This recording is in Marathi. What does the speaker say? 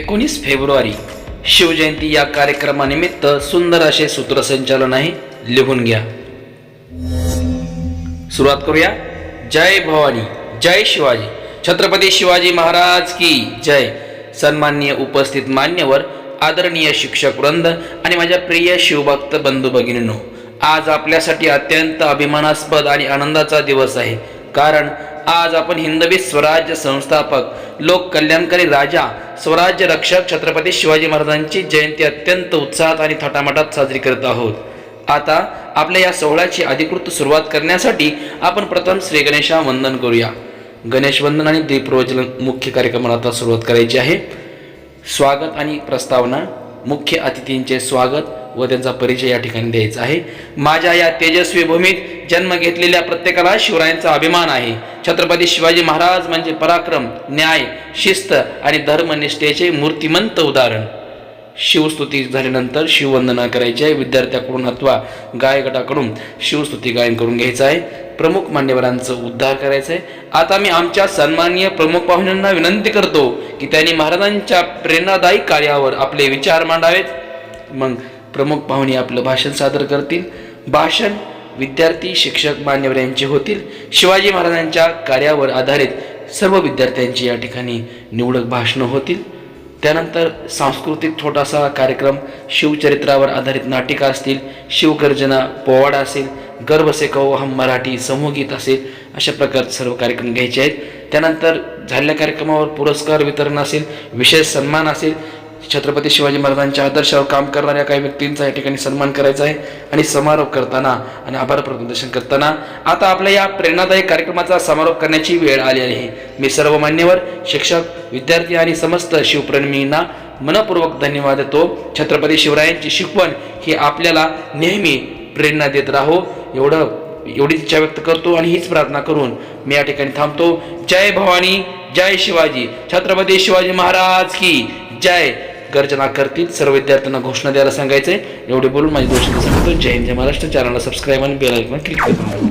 एकोणीस फेब्रुवारी शिवजयंती या कार्यक्रमानिमित्त सुंदर असे सूत्रसंचालन आहे लिहून घ्या. सुरुवात करूया. जय भवानी जय शिवाजी. छत्रपती शिवाजी महाराज की जय. सन्माननीय उपस्थित मान्यवर आदरणीय शिक्षक वृंद आणि माझ्या प्रिय शिवभक्त बंधू भगिनींनो आज आपल्यासाठी अत्यंत अभिमानास्पद आणि आनंदाचा दिवस आहे. कारण आज आपण हिंदवी स्वराज्य संस्थापक लोक कल्याणकारी राजा स्वराज्य रक्षक छत्रपती शिवाजी महाराजांची जयंती अत्यंत उत्साहात आणि थाटामाटात साजरी करत आहोत. आता आपल्या या सोहळ्याची अधिकृत सुरुवात करण्यासाठी आपण प्रथम श्री गणेशा वंदन करूया. गणेश वंदन आणि दीपप्रवचन मुख्य कार्यक्रमाला आता सुरुवात करायची आहे. स्वागत आणि प्रस्तावना. मुख्य अतिथींचे स्वागत. व त्यांचा परिचय या ठिकाणी द्यायचा आहे. माझ्या या तेजस्वी भूमीत जन्म घेतलेल्या प्रत्येकाला शिवरायांचा अभिमान आहे. छत्रपती शिवाजी महाराज म्हणजे पराक्रम न्याय शिस्त आणि धर्मनिष्ठेचे मूर्तिमंत उदाहरण. शिवस्तुती झाल्यानंतर शिववंदना करायची आहे. विद्यार्थ्याकडून अथवा गायकटाकडून शिवस्तुती गायन करून घ्यायचं आहे. प्रमुख मान्यवरांचं उद्धार करायचं आहे. आता मी आमच्या सन्माननीय प्रमुख पाहुण्यांना विनंती करतो की त्यांनी महाराजांच्या प्रेरणादायी कार्यावर आपले विचार मांडावेत. मग प्रमुख पाहुणे आपलं भाषण सादर करतील. भाषण विद्यार्थी शिक्षक मान्यवर यांचे होतील. शिवाजी महाराजांच्या कार्यावर आधारित सर्व विद्यार्थ्यांची या ठिकाणी निवडक भाषणं होतील. त्यानंतर सांस्कृतिक छोटासा कार्यक्रम शिवचरित्रावर आधारित नाटिका असतील शिवगर्जना पोवाडा असेल गर्भ हम मराठी समूहगीत असेल अशा प्रकारचे सर्व कार्यक्रम घ्यायचे आहेत. त्यानंतर झालेल्या कार्यक्रमावर पुरस्कार वितरण असेल विशेष सन्मान असेल छत्रपती शिवाजी महाराजांच्या आदर्शावर काम करणाऱ्या काही व्यक्तींचा या ठिकाणी सन्मान करायचा आहे आणि समारोप करताना आणि आभार प्रदर्शन करताना आता आपल्या या प्रेरणादायी कार्यक्रमाचा समारोप करण्याची वेळ आली आहे. मी सर्व मान्यवर शिक्षक विद्यार्थी आणि समस्त शिवप्रेमींना मनपूर्वक धन्यवाद देतो. छत्रपती शिवरायांची शिकवण ही आपल्याला नेहमी प्रेरणा देत राहो. एवढं एवढी इच्छा व्यक्त करतो आणि हीच प्रार्थना करून मी या ठिकाणी थांबतो. जय भवानी जय शिवाजी. छत्रपती शिवाजी महाराज की जय. गर्जना करतील. सर्व विद्यार्थ्यांना घोषणा द्यायला सांगायचंय. एवढे बोलून माझी घोषणा सांगतो जय हिंद. जय महाराष्ट्र. चॅनलला सबस्क्राईब आणि बेल आयकॉन क्लिक करून